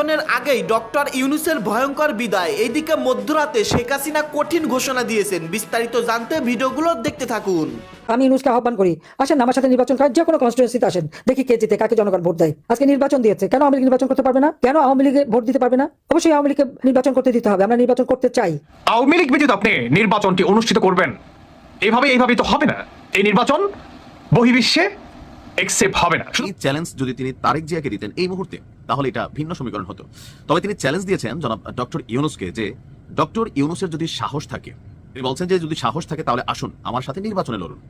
নির্বাচনের আগেই ডক্টর ইউনুসের ভয়ঙ্কর বিদায়। এইদিকে মধ্যরাতে শেখ হাসিনা কঠিন ঘোষণা দিয়েছেন। বিস্তারিত জানতে ভিডিওগুলো দেখতে থাকুন। আমি ইউনুসকে আহ্বান করি আসেন আমার সাথে নির্বাচন করার যে কোনো কনস্টিটুয়েন্সিতে আসেন। দেখি কে জিতে কাকে জনগণ ভোট দেয়। আজকে নির্বাচন দিয়েছে কেন আওয়ামী লীগ নির্বাচন করতে পারবে না? কেন আওয়ামী লীগে ভোট দিতে পারবে না? অবশ্যই আওয়ামী লীগকে নির্বাচন করতে দিতে হবে আমরা নির্বাচন করতে চাই। আওয়ামী লীগ ব্যতীত আপনি নির্বাচনটি অনুষ্ঠিত করবেন। এইভাবে এইভাবে তো হবে না। এই নির্বাচন বহির্বিশ্বে একসেপ্ট হবে না। এই চ্যালেঞ্জ যদি তিনি তারেক জিয়াকে দিতেন এই মুহূর্তে তাহলে এটা ভিন্ন সমীকরণ হতো। তবে তিনি চ্যালেঞ্জ দিয়েছেন জনাব ডক্টর ইউনুসকে যে ডক্টর ইউনুসের যদি সাহস থাকে তিনি বলছেন যে যদি সাহস থাকে তাহলে আসুন আমার সাথে নির্বাচনে লড়ুন।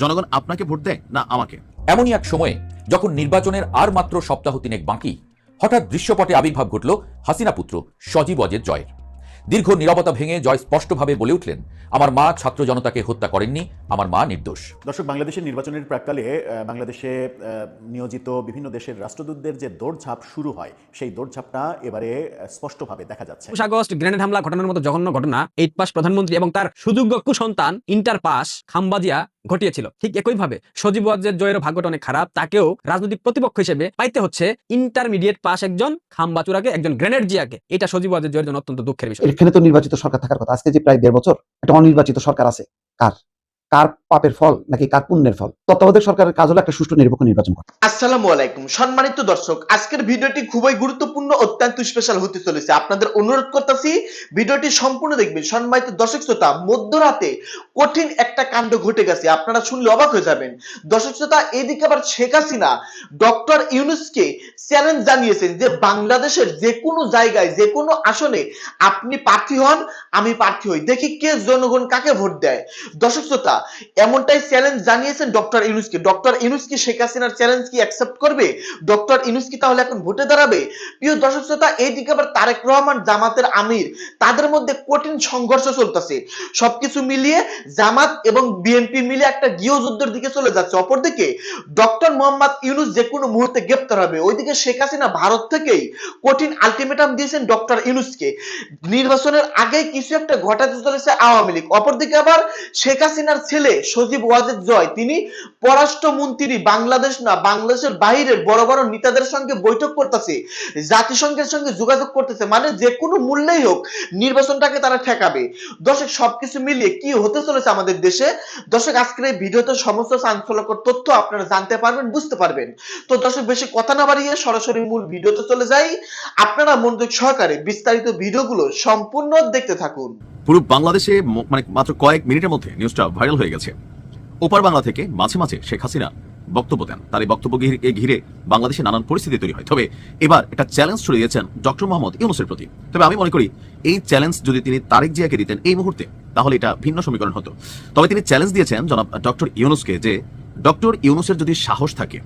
জনগণ আপনাকে ভোট দেয় না আমাকে? এমনই এক সময়ে যখন নির্বাচনের আর মাত্র সপ্তাহ তিনেক বাকি হঠাৎ দৃশ্যপটে আবির্ভাব ঘটল হাসিনা পুত্র সজীব অজের জয়ের। দীর্ঘ নিরাপত্তা ভেঙে জয় স্পষ্টভাবে বলে উঠলেন আমার মা ছাত্র জনতাকে হত্যা করেননি আমার মা নির্দোষ। দর্শক বাংলাদেশের নির্বাচনের প্রাককালে বাংলাদেশে আহ, নিয়োজিত বিভিন্ন দেশের রাষ্ট্রদূতদের যে দৌড়ঝাঁপ শুরু হয় সেই দৌড়ঝাঁপটা এবারে স্পষ্টভাবে দেখা যাচ্ছে। একুশ আগস্ট গ্রেনেড হামলা ঘটনার মতো জঘন্য ঘটনা এইট পাস প্রধানমন্ত্রী এবং তার সুযোগ্য কুসন্তান ইন্টার পাস খাম্বাজিয়া ঘটিয়েছিল। ঠিক একইভাবে সজীব ওয়াজের জয়ের ভাগ্যটা অনেক খারাপ। তাকেও রাজনৈতিক প্রতিপক্ষ হিসেবে পাইতে হচ্ছে ইন্টারমিডিয়েট পাস একজন খাম্বাচুরাকে, একজন গ্রেনেড জিয়াকে এটা সজীব ওয়াজের জয়ের জন্য অত্যন্ত দুঃখের বিষয়। এখানে তো নির্বাচিত সরকার থাকার কথা। আজকে যে প্রায় দেড় বছর একটা অনির্বাচিত সরকার আছে। কার? কার পাপের ফল নাকি কার পুণ্যের ফল? তত্ত্বাবধায়ক সরকারের কাজ হলো একটা সুষ্ঠু নিরপেক্ষ নির্বাচন করা। আসসালামু আলাইকুম। সম্মানিত দর্শক, আজকের ভিডিওটি খুবই গুরুত্বপূর্ণ, অত্যন্ত স্পেশাল হতে চলেছে। আপনাদের অনুরোধ করতেছি, ভিডিওটি সম্পূর্ণ দেখবেন। সম্মানিত দর্শক শ্রোতা, মধ্যরাতে কঠিন একটা কাণ্ড ঘটে গেছে। আপনারা শুনলে অবাক হয়ে যাবেন। দর্শক শ্রোতা, এদিকে আবার শেখ হাসিনা, ডক্টর ইউনুসকে চ্যালেঞ্জ জানিয়েছেন যে বাংলাদেশের যে কোনো জায়গায় যে কোনো আসনে আপনি প্রার্থী হন, আমি প্রার্থী হই। দেখি কে জনগণ কাকে ভোট দেয়। দর্শক শ্রোতা এমনটাই চ্যালেঞ্জ জানিয়েছেন ডক্টর ইউনুস কি ডক্টর ইউনুস কি শেখ হাসিনার চ্যালেঞ্জ কি অ্যাকসেপ্ট করবে? ডক্টর ইউনুস কি তাহলে এখন ভোটে দাঁড়াবে? প্রিয় দর্শক শ্রোতা, এইদিকে আবার তারেক রহমান, জামাতের আমির, তাদের মধ্যে কঠিন সংঘর্ষ চলতেছে। সবকিছু মিলিয়ে জামাত এবং বিএনপি মিলে একটা গৃহযুদ্ধের দিকে চলে যাচ্ছে। অপরদিকে ডক্টর মোহাম্মদ ইউনুস যে কোনো মুহূর্তে গ্রেপ্তার হবে। ওইদিকে শেখ হাসিনা ভারত থেকেই কঠিন আলটিমেটাম দিয়েছেন ডক্টর ইউনুসকে। নির্বাচনের আগেই কিছু একটা ঘটাতে চলেছে আওয়ামী লীগ। অপরদিকে আবার শেখ হাসিনার ছেলে সজীব ওয়াজেদ জয়, তিনি পররাষ্ট্রমন্ত্রী বাংলাদেশ না, বাংলাদেশের বাইরের বড় বড় নেতাদের সঙ্গে বৈঠক করতেছে, জাতিসংঘের সঙ্গে যোগাযোগ করতেছে মানে যে কোনো মূল্যেই হোক নির্বাচনটাকে তারা ঠেকাবে। দর্শক, সবকিছু মিলিয়ে কি হতে চলেছে আমাদের দেশে? দর্শক, আজকের এই ভিডিওতে সমস্ত চাঞ্চল্যকর তথ্য আপনারা জানতে পারবেন, বুঝতে পারবেন। তো দর্শক, বেশি কথা না বাড়িয়ে সরাসরি মূল ভিডিওতে চলে যাই। আপনারা মনোযোগ সহকারে বিস্তারিত ভিডিওগুলো সম্পূর্ণ দেখতে থাকুন। পুরো বাংলাদেশে মানে মাত্র কয়েক মিনিটের মধ্যে নিউজটা ভাইরাল হয়ে গেছে। ওপার বাংলা থেকে মাঝে মাঝে শেখ হাসিনা বক্তব্য দেন। তার এই বক্তব্য ঘিরে বাংলাদেশে নানান পরিস্থিতি তৈরি হয়। তবে এবার একটা চ্যালেঞ্জ ছড়িয়ে দিয়েছেন ডক্টর মোহাম্মদ ইউনুসের প্রতি। তবে আমি মনে করি, এই চ্যালেঞ্জ যদি তিনি তারেক জিয়াকে দিতেন এই মুহূর্তে, তাহলে এটা ভিন্ন সমীকরণ হতো। তবে তিনি চ্যালেঞ্জ দিয়েছেন জনাব ডক্টর ইউনুসকে যে, ডক্টর ইউনুসের যদি সাহস থাকে,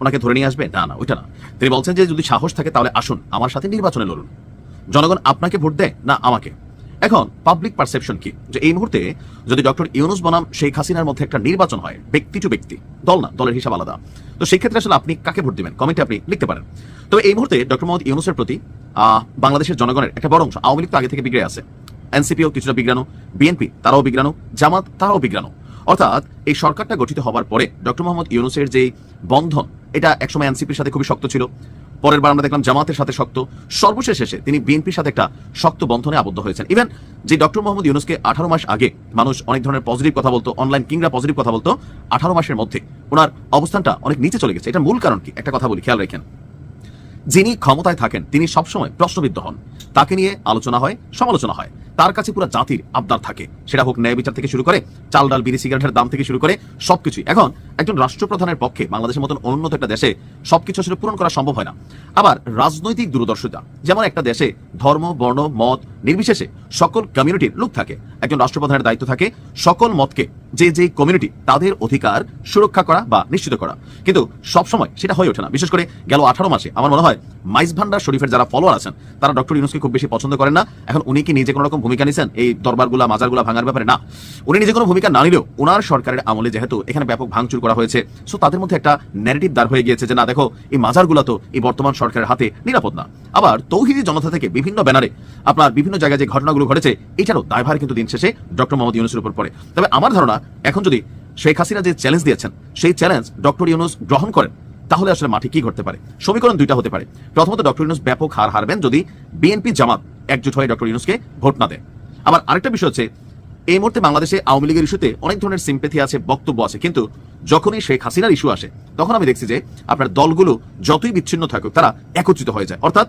ওনাকে ধরে নিয়ে আসবে? না না, ওইটা না। তিনি বলছেন যে, যদি সাহস থাকে, তাহলে আসুন, আমার সাথে নির্বাচনে লড়ুন। জনগণ আপনাকে ভোট দেয়, না আমাকে? এখন পাবলিক পারসেপশন কি? যে এই মুহূর্তে যদি ডক্টর ইউনুস বনাম শেখ হাসিনার মধ্যে একটা নির্বাচন হয়, ব্যক্তি টু ব্যক্তি, দল না, দলের হিসাব আলাদা, তো সেই ক্ষেত্রে আসলে আপনি কাকে ভোট দিবেন? কমেন্টে আপনি লিখতে পারেন। তবে এই মুহূর্তে ডক্টর মোহাম্মদ ইউনুসের প্রতি বাংলাদেশের জনগণের একটা বড় অংশ, আওয়ামী লীগ তো আগে থেকে বিগড়ে আছে। এনসিপিও কিছুটা বিগ্রানো বিএনপি তারাও বিগ্রানো জামাত তারাও বিগ্রানো অর্থাৎ এই সরকারটা গঠিত হবার পরে ডক্টর মোহাম্মদ ইউনুসের যে বন্ধন, এটা একসময় এনসিপির সাথে খুবই শক্ত ছিল। পরের বার আমরা দেখলাম জামাতের সাথে শক্ত। সর্বশেষ শেষে তিনি বিএনপির সাথে একটা শক্ত বন্ধনে আবদ্ধ হয়েছেন। ইভেন যে ডক্টর মোহাম্মদ ইউনুসকে আঠারো মাস আগে মানুষ অনেক ধরনের পজিটিভ কথা বলতো অনলাইন কিংরা পজিটিভ কথা বলতো, আঠারো মাসের মধ্যে ওনার অবস্থানটা অনেক নিচে চলে গেছে। এটা মূল কারণ কি? একটা কথা বলি, খেয়াল রেখেন। যিনি ক্ষমতায় থাকেন, তিনি সবসময় প্রশ্নবিদ্ধ হন। তাকে নিয়ে আলোচনা হয়, সমালোচনা হয়। তার কাছে পুরো জাতির আবদার থাকে। সেটা হোক ন্যায় বিচার থেকে শুরু করে, চাল ডাল, বিড়ি, সিগারেটের দাম থেকে শুরু করে সবকিছুই। এখন একজন রাষ্ট্রপ্রধানের পক্ষে বাংলাদেশের মতন অনুন্নত একটা দেশে সবকিছু আসলে পূরণ করা সম্ভব হয় না। আবার রাজনৈতিক দূরদর্শিতা, যেমন একটা দেশে ধর্ম, বর্ণ, মত নির্বিশেষে সকল কমিউনিটির লোক থাকে, একজন রাষ্ট্রপ্রধানের দায়িত্ব থাকে সকল মতকে, যে যে কমিউনিটি তাদের অধিকার সুরক্ষা করা বা নিশ্চিত করা। কিন্তু সবসময় সেটা হয়ে ওঠে না। বিশেষ করে গেল আঠারো মাসে আমার মনে হয় মাইজ ভান্ডার শরীফের যারা ফলোয়ার আছেন, তারা ডক্টর ইউনুসকে খুব বেশি পছন্দ করেন না। এখন উনি কি নিজে কোনো রকম ভূমিকা নিছেন, এই দরবারগুলা, মাজারগুলা ভাঙার ব্যাপারে না। উনি নিজে কোনো ভূমিকা না নিলেও ওনার সরকারের আমলে যেহেতু এখানে ব্যাপক ভাঙচুর করা হয়েছে সো তাদের মধ্যে একটা ন্যারেটিভ দাঁড় হয়ে গিয়েছে যে, না, দেখো, এই মাজারগুলা তো এই বর্তমান সরকারের হাতে নিরাপদ না। আবার তৌহিদি জনতা থেকে বিভিন্ন ব্যানারে আপনার বিভিন্ন জায়গায় যে ঘটনাগুলো ঘটেছে, এটারও দায়ভার কিন্তু দিন শেষে ডক্টর মোহাম্মদ ইউনুসের উপর পড়ে। তবে আমার ধারণা, এখন যদি শেখ হাসিনা যে চ্যালেঞ্জ দিয়েছেন, সেই চ্যালেঞ্জ ডক্টর ইউনুস গ্রহণ করেন তাহলে আসলে মাঠে কি ঘটতে পারে? সমীকরণ দুইটা হতে পারে। প্রথমত ডক্টর ইউনুস ব্যাপক হার হারবেন যদি বিএনপি জামাত একজোট হয়ে ডক্টর ইউনুসকে ভোট না দেয়। আবার আরেকটা বিষয় হচ্ছে, এই মুহূর্তে বাংলাদেশে আওয়ামী লীগের ইস্যুতে অনেক ধরনের সিম্পেথি আছে, বক্তব্য আছে। কিন্তু যখনই শেখ হাসিনার ইস্যু আসে, তখন আমি দেখছি যে আপনার দলগুলো যতই বিচ্ছিন্ন থাকুক, তারা একত্রিত হয়ে যায়। অর্থাৎ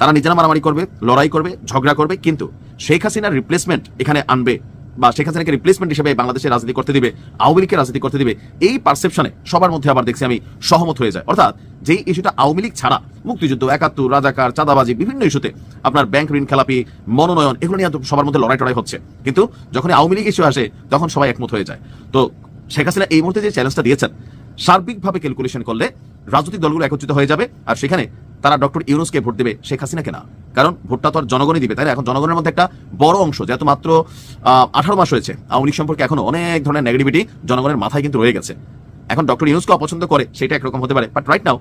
তারা নিজেরা মারামারি করবে, লড়াই করবে, ঝগড়া করবে। কিন্তু শেখ হাসিনার রিপ্লেসমেন্ট এখানে আনবে বা শেখ হাসিনাকে রিপ্লেসমেন্ট হিসেবে বাংলাদেশে রাজনীতি করতে দিবে, আওয়ামী লীগকে রাজনীতি করতে দিবে, এই পারসেপশনে সবার মধ্যে আবার দেখছি আমি সহমত হয়ে যায়। অর্থাৎ যেই ইস্যুটা আওয়ামী লীগ ছাড়া, মুক্তিযুদ্ধ, একাত্তর, রাজাকার, চাঁদাবাজি, বিভিন্ন ইস্যুতে আপনার ব্যাংক ঋণ, খেলাপি, মনোনয়ন, এগুলো নিয়ে সবার মধ্যে লড়াই টড়াই হচ্ছে। কিন্তু যখন আওয়ামী লীগ ইস্যু আসে, তখন সবাই একমত হয়ে যায়। তো শেখ হাসিনা এই মুহূর্তে যে চ্যালেঞ্জটা দিয়েছেন, সার্বিকভাবে ক্যালকুলেশন করলে রাজনৈতিক দলগুলো একত্রিত হয়ে যাবে, আর সেখানে তারা ডক্টর ইউনুসকে ভোট দেবে শেখ হাসিনাকে না কারণ ভোটটা তো আর জনগণই দিবে, তাই এখন জনগণের মধ্যে একটা বড় অংশ, যেহেতু মাত্র আঠারো মাস হয়েছে, আওয়ামী লীগ সম্পর্কে এখনও অনেক ধরনের নেগেটিভিটি জনগণের মাথায় কিন্তু রয়ে গেছে। এখন ডক্টর ইউনুসকে অপছন্দ করে, সেটা একরকম হতে পারে। বাট রাইট নাও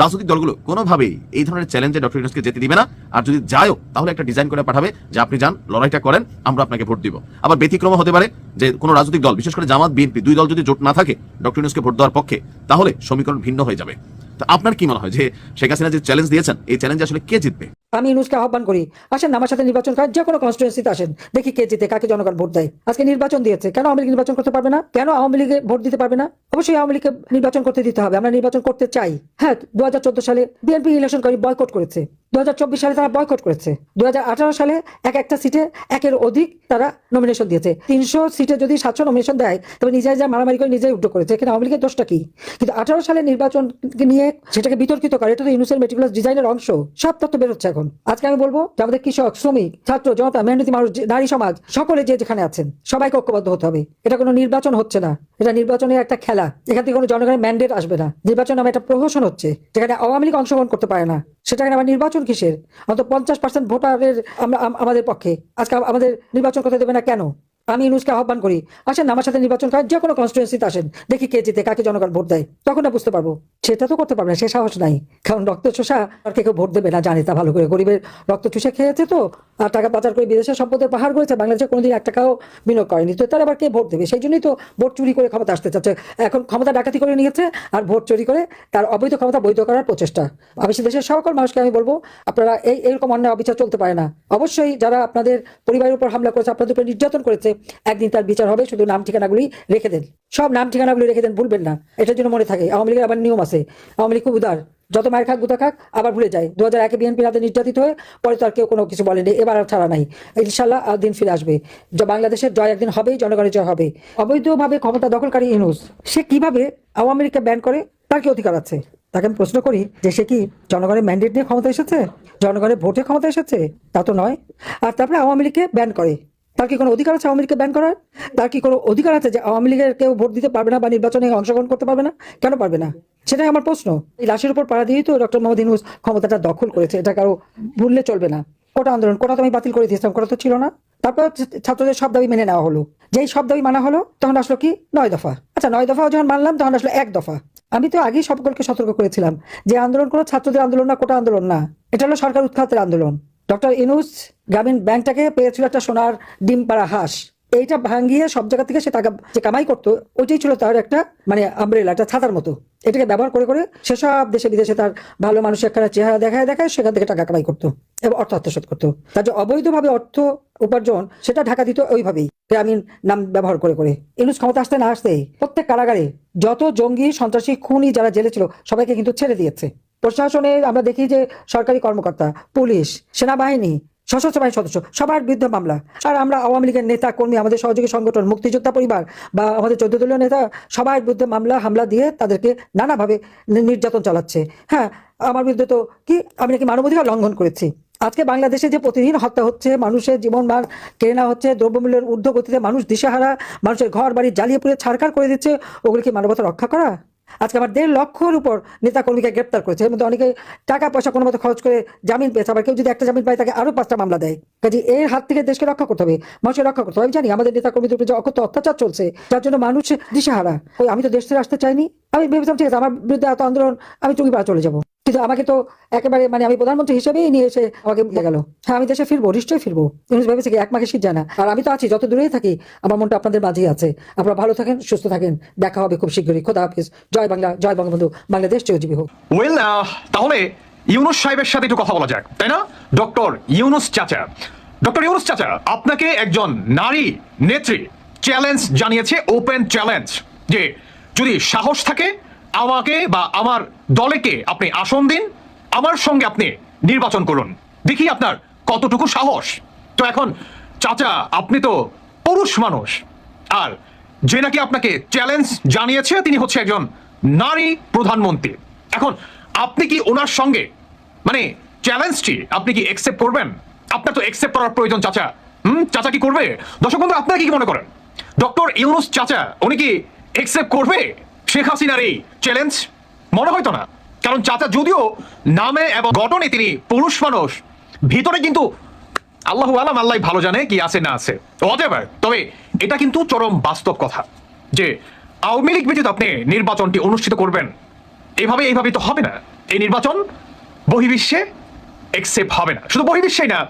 রাজনৈতিক দলগুলো কোনোভাবেই এই ধরনের চ্যালেঞ্জে ডক্টর ইউনুসকে যেতে দিবে না। আর যদি যায়ও, তাহলে একটা ডিজাইন করে পাঠাবে যে, আপনি যান, লড়াইটা করেন, আমরা আপনাকে ভোট দিব। আবার ব্যতিক্রম হতে পারে যে, কোনো রাজনৈতিক দল, বিশেষ করে জামাত, বিএনপি, দুই দল যদি জোট না থাকে, ডক্টর ইউনুসকে ভোট দেওয়ার পক্ষে, তাহলে সমীকরণ ভিন্ন হয়ে যাবে। তো আপনার কি মনে হয় যে শেখ হাসিনা যে চ্যালেঞ্জ দিয়েছেন, এই চ্যালেঞ্জ আসলে কে জিতবে? আমি ইউনুসকে আহ্বান করি, আসেন আমার সাথে নির্বাচন করেন, যে কোনো কনস্টিটুয়েন্সিতে আসেন, দেখি কে জিতে, কাকে জনগণ ভোট দেয়। আজকে নির্বাচন দিয়েছে, কেন আওয়ামী লীগ নির্বাচন করতে পারবে না? কেন আওয়ামী লীগে ভোট দিতে পারবে না? অবশ্যই আওয়ামী লীগকে নির্বাচন করতে দিতে হবে, আমরা নির্বাচন করতে চাই। হ্যাঁ দু হাজার চোদ্দ সালে বিএনপি ইলেকশন করে বয়কট করেছে। দু হাজার চব্বিশ সালে তারা বয়কট করেছে। দু হাজার আঠারো সালে এক একটা সিটে একের অধিক তারা নমিনেশন দিয়েছে। তিনশো সিটে যদি সাতশো নমিনেশন দেয়, তবে নিজেরাই যা মারামারি করে নিজেই উদ্যোগ করেছে। এখানে আওয়ামী লীগের দোষটা কি? কিন্তু আঠারো সালে নির্বাচনকে নিয়ে সেটাকে বিতর্কিত করে। এটা তো ইউনুসের মেটিকুলাস ডিজাইনের অংশ। সব তথ্য বেরোচ্ছে এখন। আজকে আমি বলব যে আমাদের কৃষক, শ্রমিক, ছাত্র, জনতা, মেহনতি মানুষ নারী সমাজ, সকলে যে যেখানে আছেন, সবাইকে ঐক্যবদ্ধ হতে হবে। এটা কোনো নির্বাচন হচ্ছে না। এটা নির্বাচনের একটা খেলা, এখান থেকে কোনো জনগণের ম্যান্ডেট আসবে না। নির্বাচন নামে একটা প্রহসন হচ্ছে, যেখানে আওয়ামী লীগ অংশগ্রহণ করতে পারে না। সেটাকে আবার নির্বাচন কিসের? অন্তত পঞ্চাশ পার্সেন্ট ভোটারের আমরা আমাদের পক্ষে। আজকে আমাদের নির্বাচন করতে দেবে না কেন? আমি ইউনুসকে আহ্বান করি, আসেন আমার সাথে নির্বাচন করেন, যে কোনো কনস্টিটুয়েন্সিতে আসেন, দেখি কে জিতে, কাকে জনগণ ভোট দেয়। তখন না বুঝতে পারব। সেটা তো করতে পারবে না, সে সাহস নাই। কারণ রক্ত চোষা আর কেউ ভোট দেবে না, জানে তা ভালো করে। গরিবের রক্ত চুষে খেয়েছে তো টাকা পাচার করে বিদেশের সম্পদের পাহাড় করেছে বাংলাদেশে কোনোদিন এক টাকাও বিনিয়োগ করেনি। তো তারা আবার কে ভোট দেবে? সেই জন্যই তো ভোট চুরি করে ক্ষমতা আসতে চাচ্ছে। এখন ক্ষমতা ডাকাতি করে নিয়েছে আর ভোট চুরি করে তার অবৈধ ক্ষমতা বৈধ করার প্রচেষ্টা। আমি সে দেশের সকল মানুষকে আমি বলব, আপনারা এই এরকম অন্যায় অবিচার চলতে পারে না। অবশ্যই যারা আপনাদের পরিবারের উপর হামলা করেছে, আপনাদের উপর নির্যাতন করেছে, একদিন তার বিচার হবে, শুধু নাম ঠিকানাগুলি রেখে দেন। সব নাম ঠিকানাগুলি রেখে দেন, ভুলবেন না। এটার জন্য মনে থাকে, আওয়ামী লীগের আবার নিয়ম আছে। আওয়ামী লীগ খুব উদার। যত মায়ের খাক, গুতা খাক, আবার ভুলে যায়। দু হাজার একে বিএনপির হাতে নির্যাতিত হয়ে পরে তো আর কেউ কোনো কিছু বলেনি, এবার আর ছাড়া নাই। ইনশাল্লাহ আর দিন ফিরে আসবে। বাংলাদেশের জয় একদিন হবেই, জনগণের জয় হবে। অবৈধভাবে ক্ষমতা দখলকারী ইউনুস, সে কীভাবে আওয়ামী লীগকে ব্যান করে, তার কি অধিকার আছে? তাকে আমি প্রশ্ন করি যে সে কি জনগণের ম্যান্ডেট নিয়ে ক্ষমতা এসেছে? জনগণের ভোটে ক্ষমতা এসেছে? তা তো নয়। আর তারপরে আওয়ামী লীগকে ব্যান করে। তার কি কোনো অধিকার আছে আওয়ামী লীগকে ব্যান করার? তার কি কোনো অধিকার আছে যে আওয়ামী লীগের কেউ ভোট দিতে পারবে না বা নির্বাচনে অংশগ্রহণ করতে পারবে না? কেন পারবে না? সেটাই আমার প্রশ্ন। এই লাশের উপর পাড়া দিয়েই তো ডক্টর মোহাম্মদ ইউনুস ক্ষমতাটা দখল করেছে। এটা কারও ভুললে চলবে না। কোটা আন্দোলন? কোটা তো আমি বাতিল করে দিয়েছিলাম, কোটা তো ছিল না। তারপর ছাত্রদের সব দাবি মেনে নেওয়া হলো। যেই সব দাবি মানা হলো, তখন আসলো কি? নয় দফা। আচ্ছা নয় দফাও যখন মানলাম, তখন আসলো এক দফা। আমি তো আগেই সকলকে সতর্ক করেছিলাম যে আন্দোলন কোনো ছাত্রদের আন্দোলন না, কোটা আন্দোলন না। এটা হলো সরকার উৎখাতের আন্দোলন। ডক্টর ইনুস গ্রামীণ ব্যাংকটাকে পেয়েছিল একটা সোনার ডিম পাড়া হাঁস। এইটা ভাঙিয়ে সব জায়গা থেকে সে টাকা, যে কামাই করতো, ওইটাই ছিল তার একটা মানে আমব্রেলা একটা ছাতার মতো। এটাকে ব্যবহার করে করে সেসব দেশে বিদেশে তার ভালো মানুষের একটা চেহারা দেখায় দেখায় সেখান থেকে টাকা কামাই করতো এবং অর্থ আত্মসাৎ করতো। তার যে অবৈধভাবে অর্থ উপার্জন, সেটা ঢাকা দিত ওইভাবেই, গ্রামীণ নাম ব্যবহার করে করে। ইনুস ক্ষমতা আসতে না আসতেই প্রত্যেক কারাগারে যত জঙ্গি, সন্ত্রাসী, খুনি যারা জেলে ছিল, সবাইকে কিন্তু ছেড়ে দিয়েছে। প্রশাসনে আমরা দেখি যে সরকারি কর্মকর্তা, পুলিশ, সেনাবাহিনী সশস্ত্র বাহিনীর সদস্য, সবার বিরুদ্ধে মামলা। আর আমরা আওয়ামী লীগের নেতা, কর্মী, আমাদের সহযোগী সংগঠন, মুক্তিযোদ্ধা পরিবার বা আমাদের চোদ্দ দলীয় নেতা সবার বিরুদ্ধে মামলা, হামলা দিয়ে তাদেরকে নানাভাবে নির্যাতন চালাচ্ছে। হ্যাঁ আমার বিরুদ্ধে তো কি, আমি নাকি মানবাধিকার লঙ্ঘন করেছি? আজকে বাংলাদেশে যে প্রতিদিন হত্যা হচ্ছে, মানুষের জীবন মান নেওয়া হচ্ছে, দ্রব্যমূল্যের ঊর্ধ্ব গতিতে মানুষ দিশেহারা, মানুষের ঘর বাড়ি জ্বালিয়ে পুড়ে ছাড়খাড় করে দিচ্ছে, ওগুলো কি মানবতা রক্ষা করা? আজকে আবার দেড় লক্ষর উপর নেতা কর্মীকে গ্রেপ্তার করেছে। এর মধ্যে অনেকে টাকা পয়সা কোনো মতো খরচ করে জামিন পেয়েছে। আবার কেউ যদি একটা জামিন পায়, তাকে আরও পাঁচটা মামলা দেয়। কাজে এর হাত থেকে দেশকে রক্ষা করতে হবে, মানুষকে রক্ষা করতে হবে। আমি জানি আমাদের নেতা কর্মীদের উপর যে অকথ্য অত্যাচার চলছে, যার জন্য মানুষ দিশেহারা। ওই আমি তো দেশ থেকে আসতে চাইনি। আমি ভেবেছিলাম, ঠিক আছে, আমার বিরুদ্ধে এত আন্দোলন, আমি চুরি চলে যাব। কিন্তু আমাকে তো একেবারে মানে আমি প্রধানমন্ত্রী হিসেবেই নিয়ে এসে আমাকে দিয়ে গেল। হ্যাঁ আমি দেশে ফিরবো, নিশ্চয়ই ফিরবো। ইউনুস ভেবেছে কি, এক মাকে শীত যায় না। আর আমি তো আছি, যত দূরেই থাকি, আমার মনটা আপনাদের মাঝেই আছে। আপনারা ভালো থাকেন, সুস্থ থাকেন। দেখা হবে খুব শীঘ্রই। খোদা হাফিজ। জয় বাংলা, জয় বঙ্গবন্ধু। বাংলাদেশ চিরজীবী হোক। ওয়েল তাহলে ইউনুস সাহেবের সাথে একটু কথা বলা যাক, তাই না? ডক্টর ইউনুস চাচা। ডক্টর ইউনুস চাচা, আপনাকে একজন নারী নেত্রী চ্যালেঞ্জ জানিয়েছে, ওপেন চ্যালেঞ্জ, যে যদি সাহস থাকে আমাকে বা আমার দলেকে আপনি আসন দিন, আমার সঙ্গে আপনি নির্বাচন করুন। দেখি আপনার কতটুকু সাহস। তো এখন, চাচা, আপনি তো পুরুষ মানুষ। আর যে নাকি আপনাকে চ্যালেঞ্জ জানিয়েছে, তিনি হচ্ছে একজন নারী প্রধানমন্ত্রী। এখন, আপনি কি ওনার সঙ্গে মানে চ্যালেঞ্জটি আপনি কি একসেপ্ট করবেন? আপনার তো একসেপ্ট করার প্রয়োজন, চাচা। হুম, চাচা কি করবে? দর্শক বন্ধু আপনারা কি মনে করেন? ডক্টর ইউনুস চাচা, উনি কি একসেপ্ট করবে? শেখ হাসিনার এই চ্যালেঞ্জ মনে হয়তো না। কারণ চাচা যদিও নামে এবং গঠনে তিনি পুরুষ মানুষ, ভিতরে কিন্তু আল্লাহ আলাম, আল্লাহ ভালো জানে কি আছে না আছে। Whatever, তবে এটা কিন্তু চরম বাস্তব কথা যে আওয়ামী লীগ ব্যতীত আপনি নির্বাচনটি অনুষ্ঠিত করবেন। এভাবে এইভাবে তো হবে না। এই নির্বাচন বহির্বিশ্বে একসেপ্ট হবে না। শুধু বহির্বিশ্বেই না,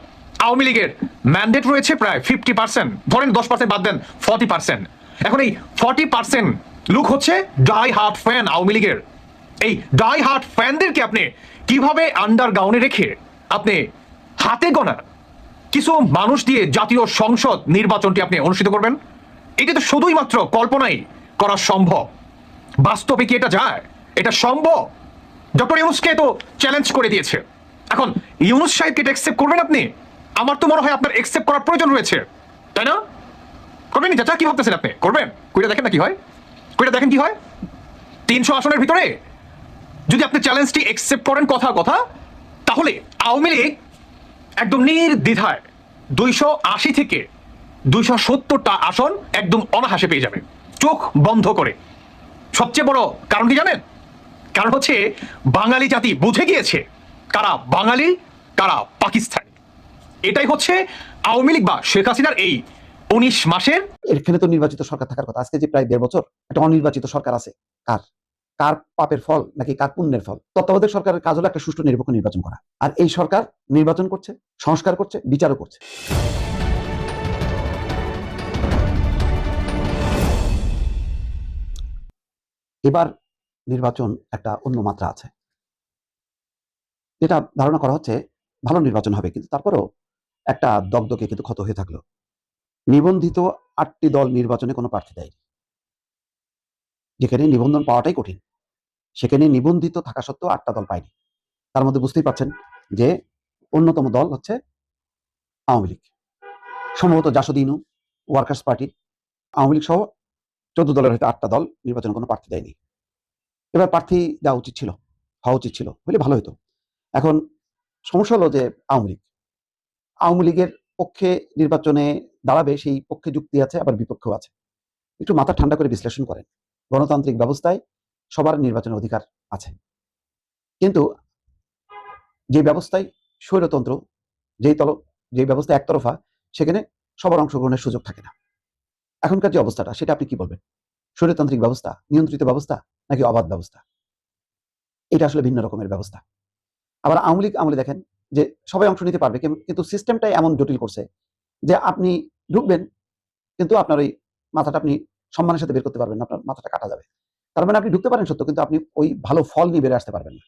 আওয়ামী লীগের ম্যান্ডেট রয়েছে প্রায় ফিফটি পার্সেন্ট ধরেন দশ পার্সেন্ট বাদ দেন ফর্টি পার্সেন্ট এখন এই ফর্টি পার্সেন্ট লুক হচ্ছে ডাই হার্ট ফ্যান আওয়ামী লীগের। এই ডাই হার্ট ফ্যানদেরকে আপনি কীভাবে আন্ডারগ্রাউন্ডে রেখে আপনি হাতে গোনা কিছু মানুষ দিয়ে জাতীয় সংসদ নির্বাচনটি আপনি অনুষ্ঠিত করবেন? এটা তো শুধুই মাত্র কল্পনাই করা সম্ভব। বাস্তবে কি এটা যায়? এটা সম্ভব? ডক্টর ইউনুসকে তো চ্যালেঞ্জ করে দিয়েছে। এখন ইউনুস সাহেবকে এটা অ্যাকসেপ্ট করবেন আপনি? আমার তো মনে হয় আপনার অ্যাকসেপ্ট করার প্রয়োজন রয়েছে। তাই না? করবেন চাচা? কি ভাবতেছেন আপনি? করবেন? কইটা দেখেন না কি হয়? কইটা দেখেন কি হয়? তিনশো আসনের ভিতরে যদি আপনি চ্যালেঞ্জটি অ্যাকসেপ্ট করেন কথা কথা, তাহলে আওয়ামী লীগ একদম নির্দ্বিধায় দুইশো আশি থেকে দুইশো সত্তরটা আসন একদম অনাহাসে পেয়ে যাবে, চোখ বন্ধ করে। সবচেয়ে বড় কারণ কি জানেন? কারণ হচ্ছে বাঙালি জাতি বুঝে গিয়েছে কারা বাঙালি, কারা পাকিস্তানি। এটাই হচ্ছে আওয়ামী লীগ বা শেখ হাসিনার এই উনিশ মাসের? এখানে তো নির্বাচিত সরকার থাকার কথা। আজকে যে প্রায় দেড় বছর, একটা অনির্বাচিত সরকার আছে। কার? কার পাপের ফল নাকি কার পুণ্যের ফল? তত্ত্বাবধায়ক সরকারের কাজ হলো একটা সুষ্ঠু, নিরপেক্ষ নির্বাচন করা। আর এই সরকার নির্বাচন করছে, সংস্কার করছে, বিচারও করছে। এবার নির্বাচন একটা অন্য মাত্রা আছে। যেটা ধারণা করা হচ্ছে, ভালো নির্বাচন হবে, কিন্তু তারপরেও একটা দগদগে কিন্তু ক্ষত হয়ে থাকল। নিবন্ধিত আটটি দল নির্বাচনে কোনো প্রার্থী দেয়নি। যেখানে নিবন্ধন পাওয়াটাই কঠিন। সেখানে নিবন্ধিত থাকা সত্ত্বেও আটটা দল পায়নি। তার মধ্যে বুঝতেই পারছেন যে অন্যতম দল হচ্ছে আওয়ামী লীগ। সম্ভবত জাসদিনু ওয়ার্কার্স পার্টি আওয়ামী লীগ সহ চোদ্দ দলের হয়তো আটটা দল নির্বাচনে কোনো প্রার্থী দেয়নি। এবার প্রার্থী দেওয়া উচিত ছিল, হওয়া উচিত ছিল, হলে ভালো হতো। এখন সমস্যা হলো যে আওয়ামী লীগ। আওয়ামী লীগের পক্ষে নির্বাচনে দাঁড়াবে, সেই পক্ষে যুক্তি আছে, আবার বিপক্ষেও আছে। একটু মাথা ঠান্ডা করে বিশ্লেষণ করেন। গণতান্ত্রিক ব্যবস্থায় সবার নির্বাচনের অধিকার আছে। কিন্তু যে ব্যবস্থায় স্বৈরতন্ত্র, যেই তল যে ব্যবস্থা একতরফা, সেখানে সবার অংশগ্রহণের সুযোগ থাকে না। এখনকার যে অবস্থাটা, সেটা আপনি কি বলবেন? স্বৈরতান্ত্রিক ব্যবস্থা, নিয়ন্ত্রিত ব্যবস্থা, নাকি অবাধ ব্যবস্থা? এটা আসলে ভিন্ন রকমের ব্যবস্থা। আবার আওয়ামী লীগ আমলে দেখেন যে সবাই অংশ নিতে পারবে কিন্তু- সিস্টেমটাই এমন জটিল করছে যে আপনি ঢুকবেন, কিন্তু আপনার ওই মাথাটা আপনি সম্মানের সাথে বের করতে পারবেন আপনার মাথাটা কাটা যাবে। তার মানে আপনি ঢুকতে পারেন সত্য, কিন্তু আপনি ওই ভালো ফল নিয়ে বেড়ে আসতে পারবেন না।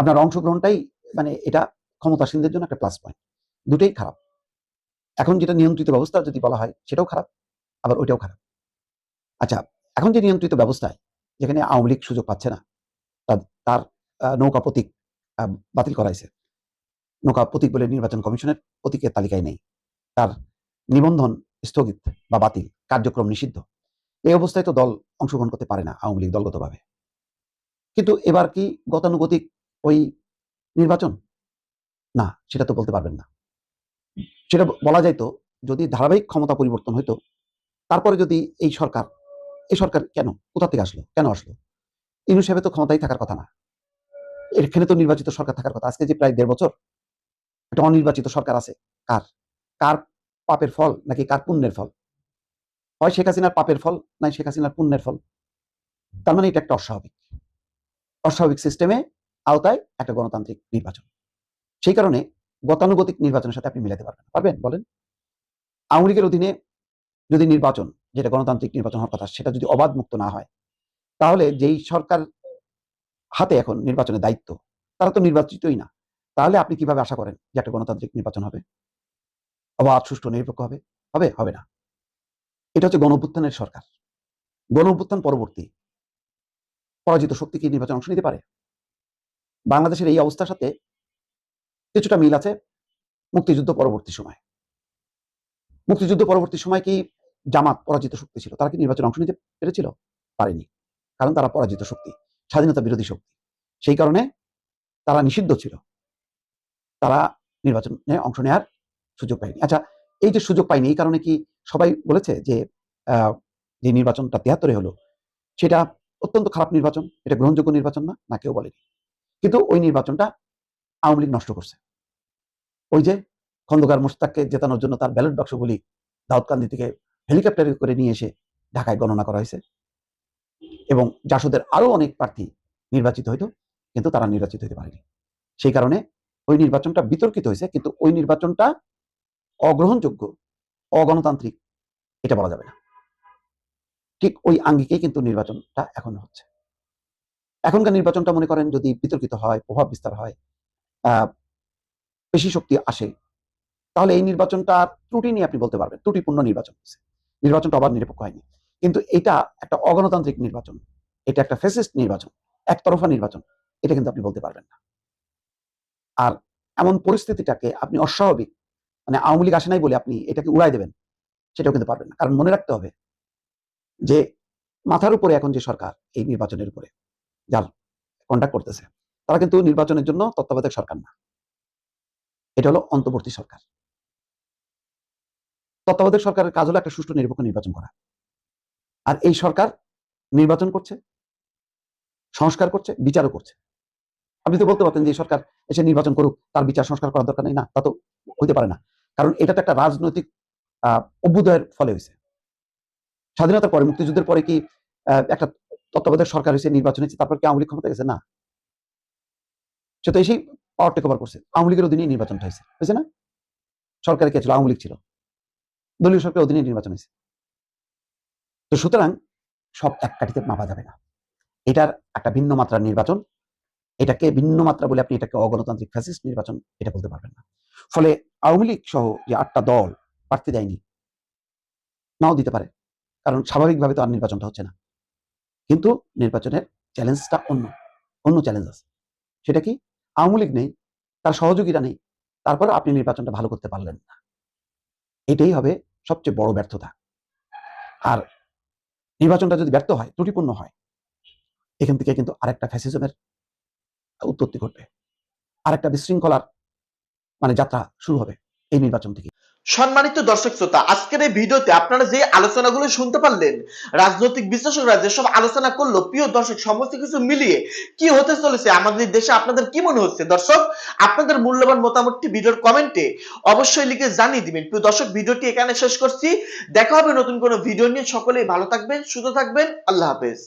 আপনার অংশগ্রহণটাই মানে এটা ক্ষমতাসীনদের জন্য একটা প্লাস পয়েন্ট দুটোই খারাপ। এখন যেটা নিয়ন্ত্রিত ব্যবস্থা যদি বলা হয়, সেটাও খারাপ, আবার ওইটাও খারাপ। আচ্ছা এখন যে নিয়ন্ত্রিত ব্যবস্থায়, যেখানে আওয়ামী লীগ সুযোগ পাচ্ছে না, তার- নৌকা প্রতীক বাতিল করাইছে নৌকা প্রতীক বলে নির্বাচন কমিশনের প্রতীকের তালিকায় নেই। তার নিবন্ধন স্থগিত বা বাতিল, কার্যক্রম নিষিদ্ধ। এই অবস্থায় তো দল অংশগ্রহণ করতে পারে না আওয়ামী লীগ দলগতভাবে। কিন্তু এবার কি গতানুগতিক ওই নির্বাচন? না, সেটা তো বলতে পারবেন না। সেটা বলা যায় তো, যদি ধারাবাহিক ক্ষমতা পরিবর্তন হইতো, তারপরে যদি এই সরকার এই সরকার কেন? কোথা থেকে আসলো? কেন আসলো? ইউনুস সাহেবের তো ক্ষমতায় থাকার কথা না। এখানে তো নির্বাচিত সরকার থাকার কথা। আজকে যে প্রায় দেড় বছর একটা অনির্বাচিত সরকার আছে। কার? কার পাপের ফল নাকি কার পুণ্যের ফল? হয় শেখ হাসিনার পাপের ফল নাই শেখ হাসিনার পুণ্যের ফল? তার মানে এটা একটা অস্বাভাবিক। অস্বাভাবিক সিস্টেমে আওতায় একটা গণতান্ত্রিক নির্বাচন। সেই কারণে গতানুগতিক নির্বাচনের সাথে আপনি মিলাতে পারবেন পারবেন? বলেন। আওয়ামী লীগের অধীনে যদি নির্বাচন, যেটা গণতান্ত্রিক নির্বাচন হওয়ার কথা, সেটা যদি অবাধ মুক্ত না হয়, তাহলে যেই সরকার হাতে এখন নির্বাচনের দায়িত্ব, তারা তো নির্বাচিতই না। তাহলে আপনি কীভাবে আশা করেন যে একটা গণতান্ত্রিক নির্বাচন হবে? অবাধ, সুষ্ঠু, নিরপেক্ষ হবে? হবে? হবে না। এটা হচ্ছে গণ অভ্যুত্থানের সরকার। গণঅভ্যুত্থান পরবর্তী। পরাজিত শক্তি কি নির্বাচন অংশ নিতে পারে? বাংলাদেশের এই অবস্থার সাথে কিছুটা মিল আছে মুক্তিযুদ্ধ পরবর্তী সময়। মুক্তিযুদ্ধ পরবর্তী সময় কি জামাত পরাজিত শক্তি ছিল? তারা কি নির্বাচন অংশ নিতে পেরেছিল? পারেনি। কারণ তারা পরাজিত শক্তি, স্বাধীনতা বিরোধী শক্তি। সেই কারণে তারা নিষিদ্ধ ছিল। তারা নির্বাচনে অংশ নেওয়ার সুযোগ পায়নি। আচ্ছা এই যে সুযোগ পায়নি, এই কারণে কি সবাই বলেছে যে যে নির্বাচনটা তিয়াত্তরে হলো, সেটা অত্যন্ত খারাপ নির্বাচন, এটা গ্রহণযোগ্য নির্বাচন না না কেউ বলেনি। কিন্তু ওই নির্বাচনটা আওয়ামী লীগ নষ্ট করছে। ওই যে খন্দকার মুস্তাককে জেতানোর জন্য তার ব্যালট বাক্সগুলি দাউদকান্দি থেকে হেলিকপ্টারে করে নিয়ে এসে ঢাকায় গণনা করা হয়েছে। এবং জাসদের আরও অনেক প্রার্থী নির্বাচিত হইতো, কিন্তু তারা নির্বাচিত হতে পারেনি। সেই কারণে ওই নির্বাচনটা বিতর্কিত হয়েছে, কিন্তু ওই নির্বাচনটা অগ্রহণযোগ্য, অগণতান্ত্রিক, এটা বলা যাবে না। ঠিক ওই আঙ্গিকেই কিন্তু নির্বাচনটা এখন হচ্ছে। এখনকার নির্বাচনটা মনে করেন যদি বিতর্কিত হয়, প্রভাব বিস্তার হয় পেশি শক্তি আসে, তাহলে এই নির্বাচনটা ত্রুটি নিয়ে আপনি বলতে পারবেন, ত্রুটিপূর্ণ নির্বাচন হচ্ছে নির্বাচনটা অবাধ নিরপেক্ষ হয়নি। কিন্তু এটা একটা অগণতান্ত্রিক নির্বাচন, এটা একটা ফেসিস্ট নির্বাচন, একতরফা নির্বাচন, এটা কিন্তু আপনি বলতে পারবেন না। আর এমন পরিস্থিতিটাকে আপনি অস্বাভাবিক মানে আওয়ামী লীগ আসে নাই বলে আপনি এটাকে উড়াই দেবেন, সেটাও কিন্তু পারবেন না। কারণ মনে রাখতে হবে যে মাথার উপরে এখন যে সরকার এই নির্বাচনের উপরে, যার কন্ডাক্ট করতেছে, তারা কিন্তু নির্বাচনের জন্য তত্ত্বাবধায়ক সরকার না। এটা হলো অন্তর্বর্তী সরকার। তত্ত্বাবধায়ক সরকারের কাজ হলো একটা সুষ্ঠু নিরপেক্ষ নির্বাচন করা। আর এই সরকার নির্বাচন করছে, সংস্কার করছে, বিচারও করছে। আপনি তো বলতে পারতেন যে সরকার এসে নির্বাচন করুক, তার বিচার সংস্কার করার দরকার নেই। না, তা তো হইতে পারে না। কারণ এটা তো একটা রাজনৈতিক অভ্যুদয়ের ফলে হয়েছে স্বাধীনতার পরে, মুক্তিযুদ্ধের পরে কি একটা তত্ত্বাবধায়ক সরকার হয়েছে নির্বাচন হয়েছে তারপর কি আওয়ামী লীগ ক্ষমতা গেছে? না। সে তো এসেই পাওয়ার টেক ওভার করছে। আওয়ামী লীগের অধীনে নির্বাচনটা হয়েছে হয়েছে না? সরকারে কে ছিল? আওয়ামী লীগ ছিল। দলীয় সরকারের অধীনে নির্বাচন হয়েছে তো সুতরাং সব এক কাঠিতে মাপা যাবে না। এটার একটা ভিন্ন মাত্রার নির্বাচন এটাকে ভিন্ন মাত্রা বলে আপনি এটাকে অগণতান্ত্রিক ফ্যাসিস্ট নির্বাচন এটা বলতে পারবেন না। ফলে আওয়ামী লীগ সহ যে আটটা দল প্রার্থী দেয়নি, নাও দিতে পারে। কারণ স্বাভাবিকভাবে তো আর নির্বাচনটা হচ্ছে না। কিন্তু নির্বাচনের চ্যালেঞ্জটা অন্য অন্য চ্যালেঞ্জ আছে। সেটা কি? আওয়ামী লীগ নেই, তার সহযোগীরা নেই তারপর আপনি নির্বাচনটা ভালো করতে পারলেন না। এটাই হবে সবচেয়ে বড় ব্যর্থতা। আর নির্বাচনটা যদি ব্যর্থ হয়, ত্রুটিপূর্ণ হয়, এখান থেকে কিন্তু আরেকটা ফ্যাসিজমের উৎপত্তি ঘটবে। আরেকটা বিশৃঙ্খলার মানে যাত্রা শুরু হবে এই নির্বাচন থেকে। সম্মানিত দর্শক শ্রোতা, আজকের এই ভিডিওতে আপনারা যে আলোচনাগুলো শুনতে পারলেন, রাজনৈতিক বিশ্লেষকরা যেসব আলোচনা করল, প্রিয় দর্শক, সমস্ত কিছু মিলিয়ে কি হতে চলেছে, আমাদের দেশে আপনাদের কি মনে হচ্ছে? দর্শক, আপনাদের মূল্যবান মতামতটি ভিডিওর কমেন্টে অবশ্যই লিখে জানিয়ে দিবেন। প্রিয় দর্শক, ভিডিওটি এখানে শেষ করছি। দেখা হবে নতুন কোনো ভিডিও নিয়ে। সকলেই ভালো থাকবেন, সুস্থ থাকবেন। আল্লাহ হাফেজ।